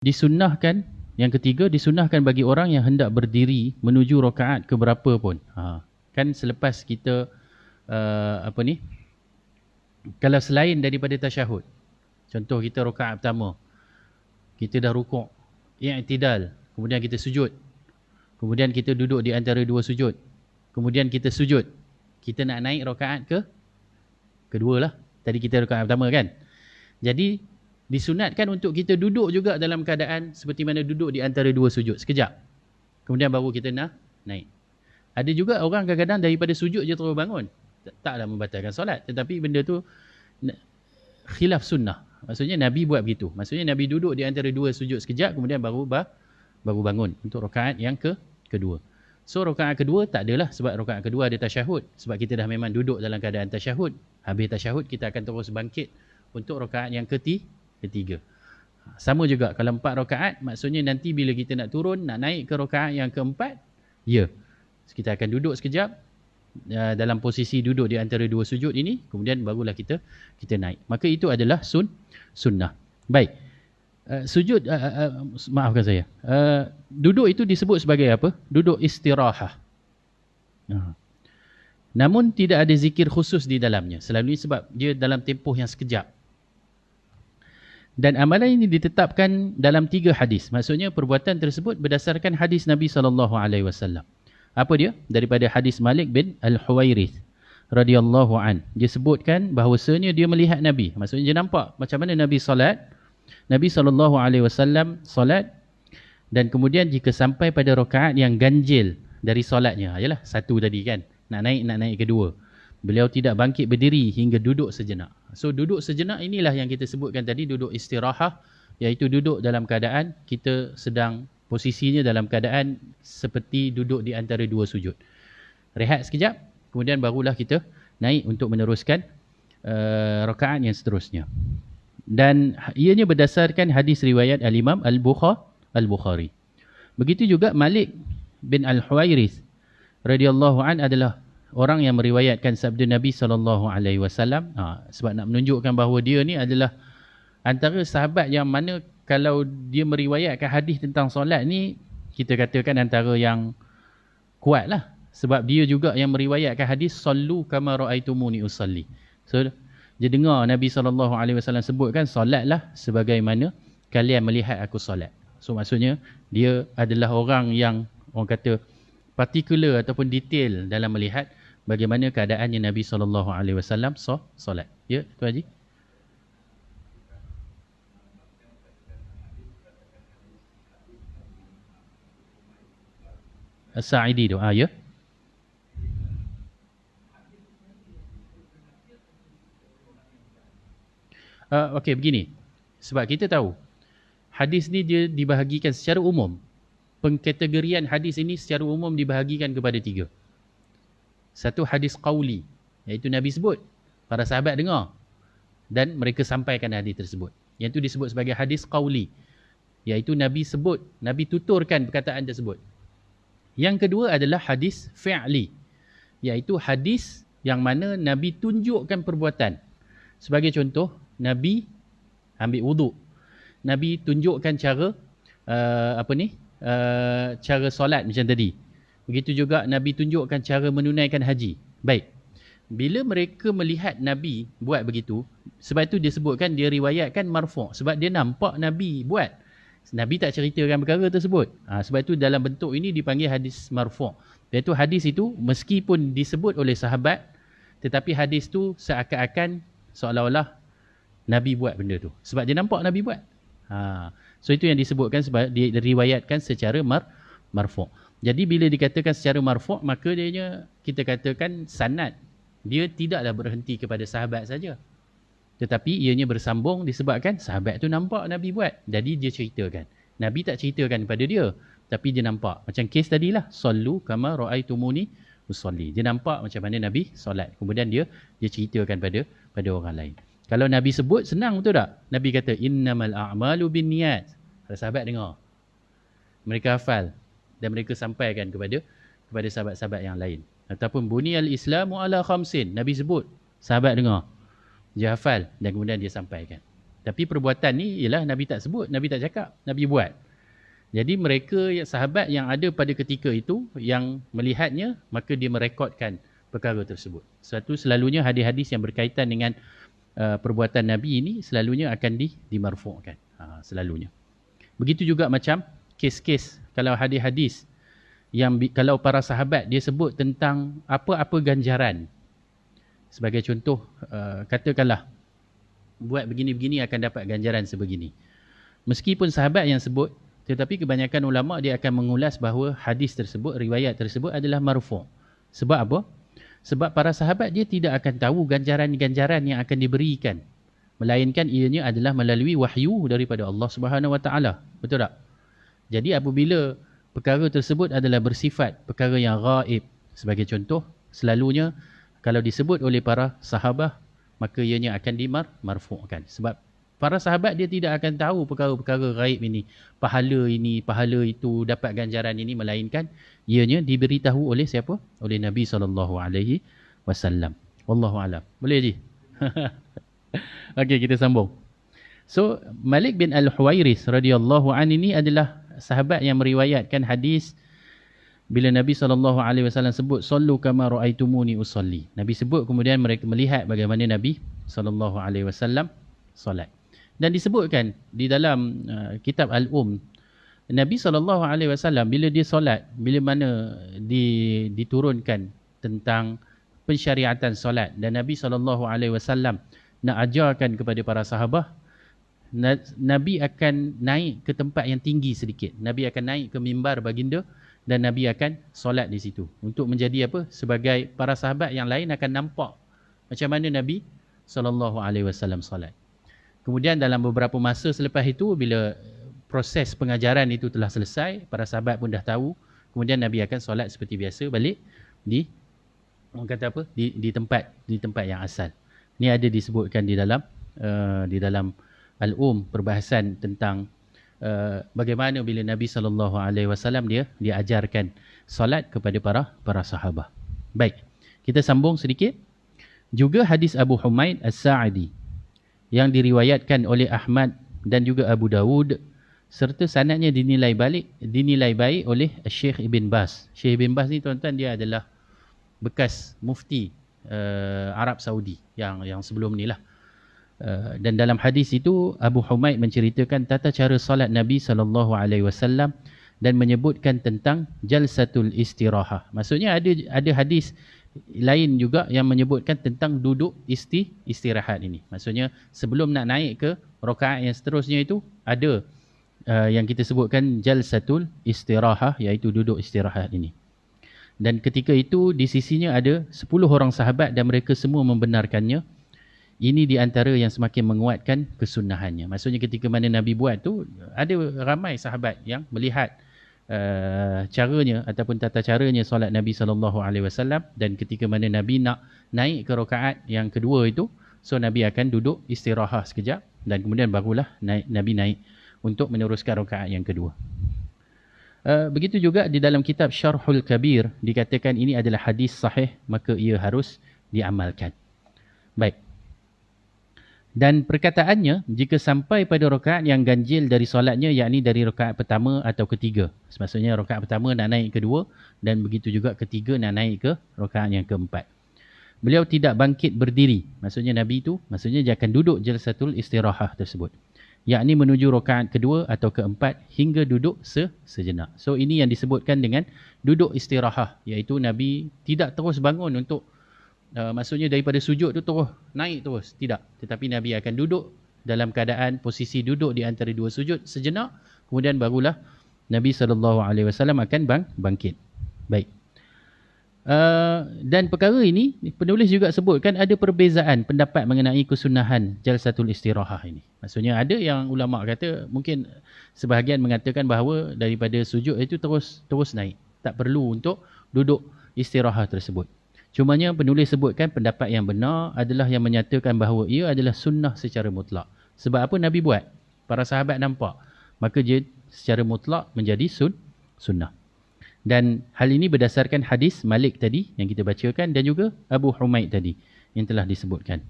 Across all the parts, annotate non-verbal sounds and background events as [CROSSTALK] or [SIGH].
Disunnahkan yang ketiga disunnahkan bagi orang yang hendak berdiri menuju rakaat ke berapa pun. Ha. Kan selepas kita uh, apa ni? Kalau selain daripada tasyahud. Contoh kita rakaat pertama. Kita dah rukuk, i'tidal, kemudian kita sujud. Kemudian kita duduk di antara dua sujud. Kemudian kita sujud. Kita nak naik rakaat ke kedua lah. Tadi kita rakaat pertama kan. Jadi disunatkan untuk kita duduk juga dalam keadaan seperti mana duduk di antara dua sujud sekejap. Kemudian baru kita nak naik. Ada juga orang kadang-kadang daripada sujud je terus bangun. Taklah membatalkan solat. Tetapi benda tu khilaf sunnah. Maksudnya Nabi buat begitu. Maksudnya Nabi duduk di antara dua sujud sekejap kemudian baru baru bangun untuk rakaat yang ke kedua. So rakaat kedua tak adalah sebab rakaat kedua ada tasyahud. Sebab kita dah memang duduk dalam keadaan tasyahud. Habis tasyahud kita akan terus bangkit untuk rakaat yang ketiga ketiga. Sama juga kalau empat rakaat maksudnya nanti bila kita nak turun nak naik ke rakaat yang keempat, ya. Kita akan duduk sekejap uh, dalam posisi duduk di antara dua sujud ini kemudian barulah kita kita naik. Maka itu adalah sun sunnah. Baik. Uh, sujud uh, uh, uh, maafkan saya. Uh, duduk itu disebut sebagai apa? Duduk istirahah. Uh. Namun tidak ada zikir khusus di dalamnya. Selalunya sebab dia dalam tempoh yang sekejap. Dan amalan ini ditetapkan dalam tiga hadis. Maksudnya perbuatan tersebut berdasarkan hadis Nabi SAW. Apa dia? Daripada hadis Malik bin Al-Huwairith radhiyallahu an. Dia sebutkan bahawasanya dia melihat Nabi. Maksudnya dia nampak macam mana Nabi salat. Nabi SAW salat dan kemudian jika sampai pada rakaat yang ganjil dari solatnya. Yalah, satu tadi kan. Nak naik, nak naik kedua. Beliau tidak bangkit berdiri hingga duduk sejenak. So duduk sejenak inilah yang kita sebutkan tadi duduk istirahah iaitu duduk dalam keadaan kita sedang posisinya dalam keadaan seperti duduk di antara dua sujud. Rehat sekejap kemudian barulah kita naik untuk meneruskan uh, rakaat yang seterusnya. Dan ianya berdasarkan hadis riwayat Al-Imam Al-Bukhari. Begitu juga Malik bin Al-Huwairith radhiyallahu an adalah orang yang meriwayatkan sabda Nabi sallallahu alaihi wasallam ha, sebab nak menunjukkan bahawa dia ni adalah antara sahabat yang mana kalau dia meriwayatkan hadis tentang solat ni kita katakan antara yang kuat lah sebab dia juga yang meriwayatkan hadis sallu kama raaitumuni usalli. So dia dengar Nabi sallallahu alaihi wasallam sebutkan solatlah sebagaimana kalian melihat aku solat. So maksudnya dia adalah orang yang orang kata particular ataupun detail dalam melihat bagaimana keadaannya Nabi sallallahu alaihi wasallam solat. Ya, Tuan Haji. As-Sa'idi tu. Ah, ya. Uh, Okey, begini. Sebab kita tahu, hadis ni dia dibahagikan secara umum. Pengkategorian hadis ini secara umum dibahagikan kepada tiga. Satu hadis qawli. Iaitu Nabi sebut. Para sahabat dengar. Dan mereka sampaikan hadis tersebut. Yang itu disebut sebagai hadis qawli. Iaitu Nabi sebut. Nabi tuturkan perkataan tersebut. Yang kedua adalah hadis fi'li. Iaitu hadis yang mana Nabi tunjukkan perbuatan. Sebagai contoh, Nabi ambil wuduk. Nabi tunjukkan cara uh, apa ni? Uh, cara solat macam tadi. Begitu juga Nabi tunjukkan cara menunaikan haji. Baik. Bila mereka melihat Nabi buat begitu, sebab itu dia sebutkan, dia riwayatkan marfu' sebab dia nampak Nabi buat. Nabi tak ceritakan perkara tersebut. Ha, sebab itu dalam bentuk ini dipanggil hadis marfu'. Iaitu hadis itu meskipun disebut oleh sahabat, tetapi hadis itu seakan-akan seolah-olah Nabi buat benda tu. Sebab dia nampak Nabi buat. Ha. So itu yang disebutkan sebab diriwayatkan secara mar marfu'. Jadi bila dikatakan secara marfu' maka dia kita katakan sanad. Dia tidaklah berhenti kepada sahabat saja. Tetapi ianya bersambung disebabkan sahabat tu nampak Nabi buat. Jadi dia ceritakan. Nabi tak ceritakan kepada dia. Tapi dia nampak. Macam kes tadilah. Sallu kama ra'aitumuni usalli. Dia nampak macam mana Nabi solat. Kemudian dia dia ceritakan pada pada orang lain. Kalau Nabi sebut senang betul tak? Nabi kata innamal a'malu bin niat. Kalau sahabat dengar. Mereka hafal dan mereka sampaikan kepada kepada sahabat-sahabat yang lain. Ataupun buniyal islamu ala khamsin. Nabi sebut, sahabat dengar. Dia hafal dan kemudian dia sampaikan. Tapi perbuatan ni ialah Nabi tak sebut, Nabi tak cakap, Nabi buat. Jadi mereka sahabat yang ada pada ketika itu yang melihatnya maka dia merekodkan perkara tersebut. Satu selalunya hadis-hadis yang berkaitan dengan uh, perbuatan Nabi ini selalunya akan di dimarfu'kan. Ha, selalunya. Begitu juga macam kes-kes kalau hadis-hadis yang kalau para sahabat dia sebut tentang apa-apa ganjaran. Sebagai contoh uh, katakanlah buat begini-begini akan dapat ganjaran sebegini. Meskipun sahabat yang sebut tetapi kebanyakan ulama dia akan mengulas bahawa hadis tersebut, riwayat tersebut adalah marfu'. Sebab apa? Sebab para sahabat dia tidak akan tahu ganjaran-ganjaran yang akan diberikan. Melainkan ianya adalah melalui wahyu daripada Allah Subhanahu Wa Taala. Betul tak? Jadi apabila perkara tersebut adalah bersifat perkara yang gaib. Sebagai contoh, selalunya kalau disebut oleh para sahabat, maka ianya akan dimar marfu'kan. Sebab Para sahabat dia tidak akan tahu perkara-perkara gaib ini. Pahala ini, pahala itu, dapat ganjaran ini. Melainkan ianya diberitahu oleh siapa? Oleh Nabi SAW. Wallahu'alam. Boleh je? [LAUGHS] Okey, kita sambung. So, Malik bin Al-Huwairis radhiyallahu an ini adalah sahabat yang meriwayatkan hadis bila Nabi SAW sebut sallu kama ra'aitumuni usalli. Nabi sebut kemudian mereka melihat bagaimana Nabi SAW solat. Dan disebutkan di dalam uh, kitab Al-Um Nabi SAW bila dia solat, bila mana di, diturunkan tentang pensyariatan solat dan Nabi SAW nak ajarkan kepada para sahabat, Nabi akan naik ke tempat yang tinggi sedikit. Nabi akan naik ke mimbar baginda dan Nabi akan solat di situ. Untuk menjadi apa? Sebagai para sahabat yang lain akan nampak macam mana Nabi SAW solat. Kemudian dalam beberapa masa selepas itu bila proses pengajaran itu telah selesai, para sahabat pun dah tahu, kemudian Nabi akan solat seperti biasa balik di orang kata apa? di di tempat di tempat yang asal. Ini ada disebutkan di dalam uh, di dalam Al-Um perbahasan tentang uh, bagaimana bila Nabi sallallahu alaihi wasallam dia dia ajarkan solat kepada para para sahabat. Baik. Kita sambung sedikit. Juga hadis Abu Humaid As-Sa'idi yang diriwayatkan oleh Ahmad dan juga Abu Dawud serta sanadnya dinilai balik dinilai baik oleh Syekh Ibn Bas. Syekh Ibn Bas ni tuan-tuan dia adalah bekas mufti uh, Arab Saudi yang yang sebelum ni lah. Uh, dan dalam hadis itu Abu Humaid menceritakan tata cara solat Nabi sallallahu alaihi wasallam dan menyebutkan tentang jalsatul istirahah. Maksudnya ada ada hadis lain juga yang menyebutkan tentang duduk isti istirahat ini. Maksudnya sebelum nak naik ke rakaat yang seterusnya itu ada uh, yang kita sebutkan jalsatul istirahah iaitu duduk istirahat ini. Dan ketika itu di sisinya ada 10 orang sahabat dan mereka semua membenarkannya. Ini di antara yang semakin menguatkan kesunahannya. Maksudnya ketika mana Nabi buat tu ada ramai sahabat yang melihat Uh, caranya ataupun tata caranya solat Nabi wasallam dan ketika mana Nabi nak naik ke rakaat yang kedua itu so Nabi akan duduk istirahat sekejap dan kemudian barulah naik, Nabi naik untuk meneruskan rakaat yang kedua. Uh, begitu juga di dalam kitab Syarhul Kabir dikatakan ini adalah hadis sahih maka ia harus diamalkan. Baik. Dan perkataannya, jika sampai pada rakaat yang ganjil dari solatnya, yakni dari rakaat pertama atau ketiga. Maksudnya rakaat pertama nak naik kedua dan begitu juga ketiga nak naik ke rakaat yang keempat. Beliau tidak bangkit berdiri. Maksudnya Nabi itu, maksudnya dia akan duduk jalsatul istirahah tersebut. Yakni menuju rakaat kedua atau keempat hingga duduk se sejenak. So ini yang disebutkan dengan duduk istirahah. Iaitu Nabi tidak terus bangun untuk uh, maksudnya daripada sujud tu terus naik terus tidak tetapi nabi akan duduk dalam keadaan posisi duduk di antara dua sujud sejenak kemudian barulah nabi sallallahu alaihi wasallam akan bang bangkit baik Uh, dan perkara ini penulis juga sebutkan ada perbezaan pendapat mengenai kesunahan jalsatul istirahah ini. Maksudnya ada yang ulama kata mungkin sebahagian mengatakan bahawa daripada sujud itu terus terus naik. Tak perlu untuk duduk istirahat tersebut. Cumanya penulis sebutkan pendapat yang benar adalah yang menyatakan bahawa ia adalah sunnah secara mutlak. Sebab apa Nabi buat? Para sahabat nampak. Maka dia secara mutlak menjadi sun sunnah. Dan hal ini berdasarkan hadis Malik tadi yang kita bacakan dan juga Abu Humaid tadi yang telah disebutkan.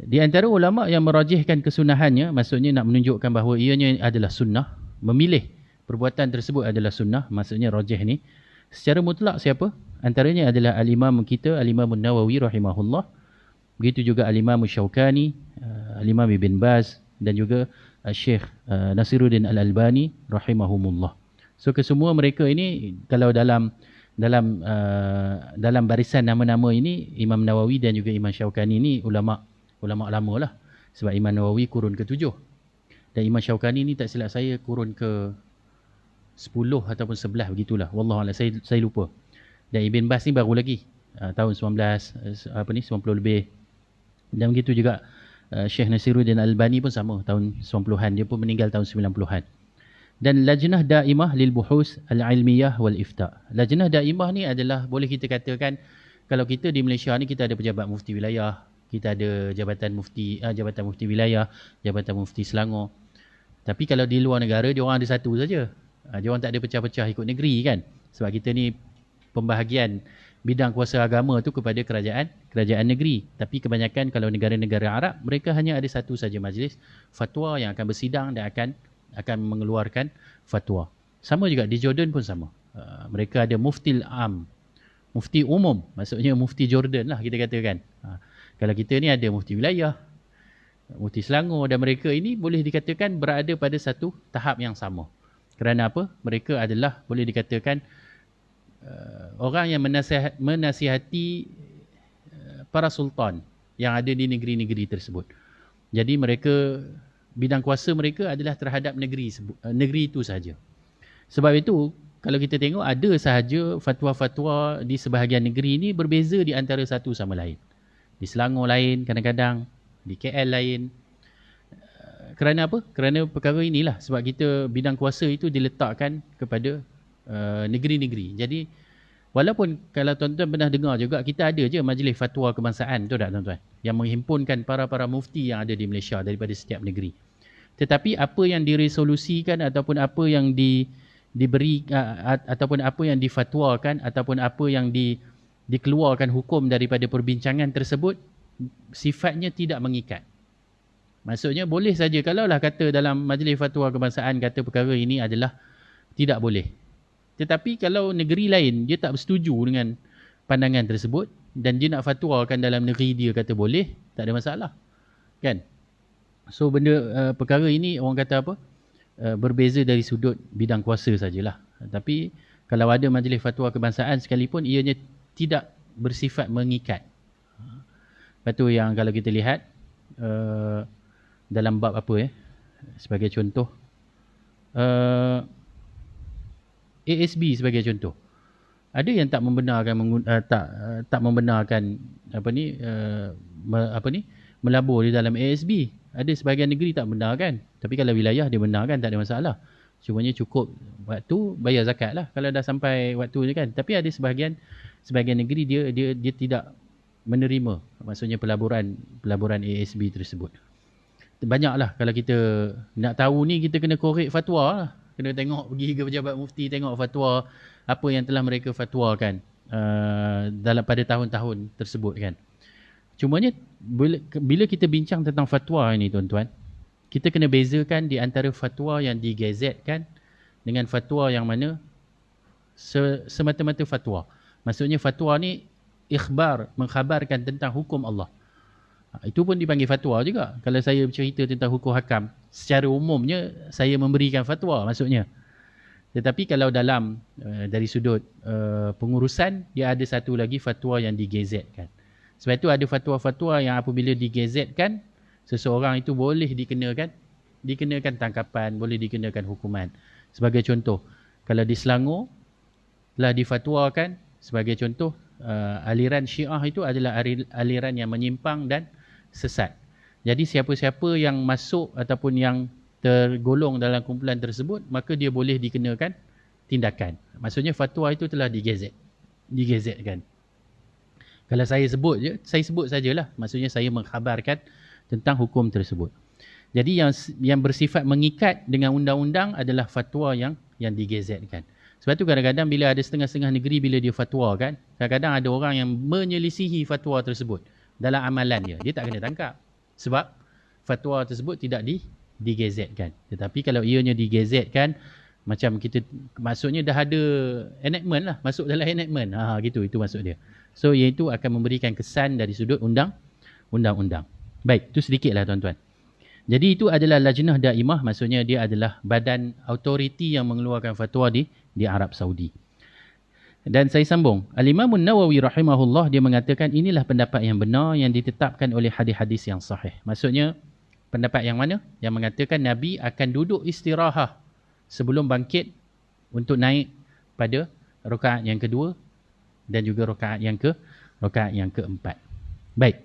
Di antara ulama yang merajihkan kesunahannya, maksudnya nak menunjukkan bahawa ianya adalah sunnah, memilih perbuatan tersebut adalah sunnah, maksudnya rajih ni. Secara mutlak siapa? Antaranya adalah al-imam kita, al-imam Nawawi rahimahullah. Begitu juga al-imam Syaukani, uh, al-imam Ibn Baz dan juga uh, Syekh uh, Nasiruddin Al-Albani rahimahumullah. So kesemua mereka ini kalau dalam dalam uh, dalam barisan nama-nama ini Imam Nawawi dan juga Imam Syaukani ini ulama ulama lama lah. Sebab Imam Nawawi kurun ke-7. Dan Imam Syaukani ni tak silap saya kurun ke 10 ataupun 11 begitulah. Wallahualam saya saya lupa. Dan Ibn Bas ni baru lagi. Uh, tahun 19 uh, apa ni 90 lebih. Dan begitu juga uh, Syekh Nasiruddin Al-Albani pun sama tahun 90-an. Dia pun meninggal tahun 90-an. Dan lajnah daimah lil buhus al-ilmiyah wal ifta. Lajnah daimah ni adalah boleh kita katakan kalau kita di Malaysia ni kita ada pejabat mufti wilayah, kita ada jabatan mufti uh, jabatan mufti wilayah, jabatan mufti Selangor. Tapi kalau di luar negara dia orang ada satu saja. Uh, dia orang tak ada pecah-pecah ikut negeri kan. Sebab kita ni pembahagian bidang kuasa agama tu kepada kerajaan kerajaan negeri. Tapi kebanyakan kalau negara-negara Arab mereka hanya ada satu saja majlis fatwa yang akan bersidang dan akan akan mengeluarkan fatwa. Sama juga di Jordan pun sama. Uh, mereka ada mufti am. Mufti umum, maksudnya mufti Jordan lah kita katakan. Uh, kalau kita ni ada mufti wilayah, mufti Selangor dan mereka ini boleh dikatakan berada pada satu tahap yang sama. Kerana apa? Mereka adalah boleh dikatakan uh, orang yang menasihat, menasihati uh, para sultan yang ada di negeri-negeri tersebut. Jadi mereka bidang kuasa mereka adalah terhadap negeri uh, negeri itu sahaja. Sebab itu kalau kita tengok ada sahaja fatwa-fatwa di sebahagian negeri ini berbeza di antara satu sama lain di Selangor lain kadang-kadang di KL lain uh, kerana apa? kerana perkara inilah sebab kita bidang kuasa itu diletakkan kepada uh, negeri-negeri jadi walaupun kalau tuan-tuan pernah dengar juga kita ada je majlis fatwa kebangsaan tu tak tuan-tuan yang menghimpunkan para-para mufti yang ada di Malaysia daripada setiap negeri tetapi apa yang diresolusikan ataupun apa yang di diberi uh, ataupun apa yang difatwakan ataupun apa yang di dikeluarkan hukum daripada perbincangan tersebut sifatnya tidak mengikat. Maksudnya boleh saja kalaulah kata dalam majlis fatwa kebangsaan kata perkara ini adalah tidak boleh. Tetapi kalau negeri lain dia tak bersetuju dengan pandangan tersebut dan dia nak fatwakan dalam negeri dia kata boleh, tak ada masalah. Kan? So benda uh, perkara ini orang kata apa? Uh, berbeza dari sudut bidang kuasa sajalah. Tapi kalau ada majlis fatwa kebangsaan sekalipun ianya tidak bersifat mengikat. Lepas tu yang kalau kita lihat uh, dalam bab apa ya, sebagai contoh, uh, ASB sebagai contoh. Ada yang tak membenarkan uh, tak uh, tak membenarkan apa ni uh, me, apa ni melabur di dalam ASB. Ada sebahagian negeri tak benarkan. Tapi kalau wilayah dia benarkan tak ada masalah. Cumanya cukup waktu bayar zakat lah kalau dah sampai waktu ni kan. Tapi ada sebahagian sebagian negeri dia dia dia tidak menerima maksudnya pelaburan pelaburan ASB tersebut. Banyaklah kalau kita nak tahu ni kita kena korek fatwa lah. Kena tengok pergi ke pejabat mufti tengok fatwa apa yang telah mereka fatwakan uh, dalam pada tahun-tahun tersebut kan. Cumanya bila, bila kita bincang tentang fatwa ini tuan-tuan, kita kena bezakan di antara fatwa yang digazetkan dengan fatwa yang mana semata-mata fatwa. Maksudnya fatwa ni ikhbar, mengkhabarkan tentang hukum Allah. Ha, itu pun dipanggil fatwa juga. Kalau saya bercerita tentang hukum hakam, secara umumnya saya memberikan fatwa maksudnya. Tetapi kalau dalam uh, dari sudut uh, pengurusan, dia ada satu lagi fatwa yang digezetkan. Sebab itu ada fatwa-fatwa yang apabila digezetkan, seseorang itu boleh dikenakan dikenakan tangkapan, boleh dikenakan hukuman. Sebagai contoh, kalau di Selangor telah difatwakan Sebagai contoh, uh, aliran syiah itu adalah aliran yang menyimpang dan sesat. Jadi siapa-siapa yang masuk ataupun yang tergolong dalam kumpulan tersebut, maka dia boleh dikenakan tindakan. Maksudnya fatwa itu telah digezet. Digezetkan. Kalau saya sebut je, saya sebut sajalah. Maksudnya saya mengkhabarkan tentang hukum tersebut. Jadi yang yang bersifat mengikat dengan undang-undang adalah fatwa yang yang digezetkan. Sebab tu kadang-kadang bila ada setengah-setengah negeri bila dia fatwa kan, kadang-kadang ada orang yang menyelisihi fatwa tersebut dalam amalan dia. Dia tak kena tangkap. Sebab fatwa tersebut tidak di digazetkan. Tetapi kalau ianya digazetkan macam kita maksudnya dah ada enactment lah. Masuk dalam enactment. Ha gitu. Itu maksud dia. So iaitu akan memberikan kesan dari sudut undang undang-undang. Baik itu sedikitlah tuan-tuan. Jadi itu adalah lajnah daimah. Maksudnya dia adalah badan autoriti yang mengeluarkan fatwa di di Arab Saudi dan saya sambung al-Imam nawawi rahimahullah dia mengatakan inilah pendapat yang benar yang ditetapkan oleh hadis-hadis yang sahih maksudnya pendapat yang mana yang mengatakan nabi akan duduk istirahat sebelum bangkit untuk naik pada rakaat yang kedua dan juga rakaat yang ke rakaat yang keempat. Baik.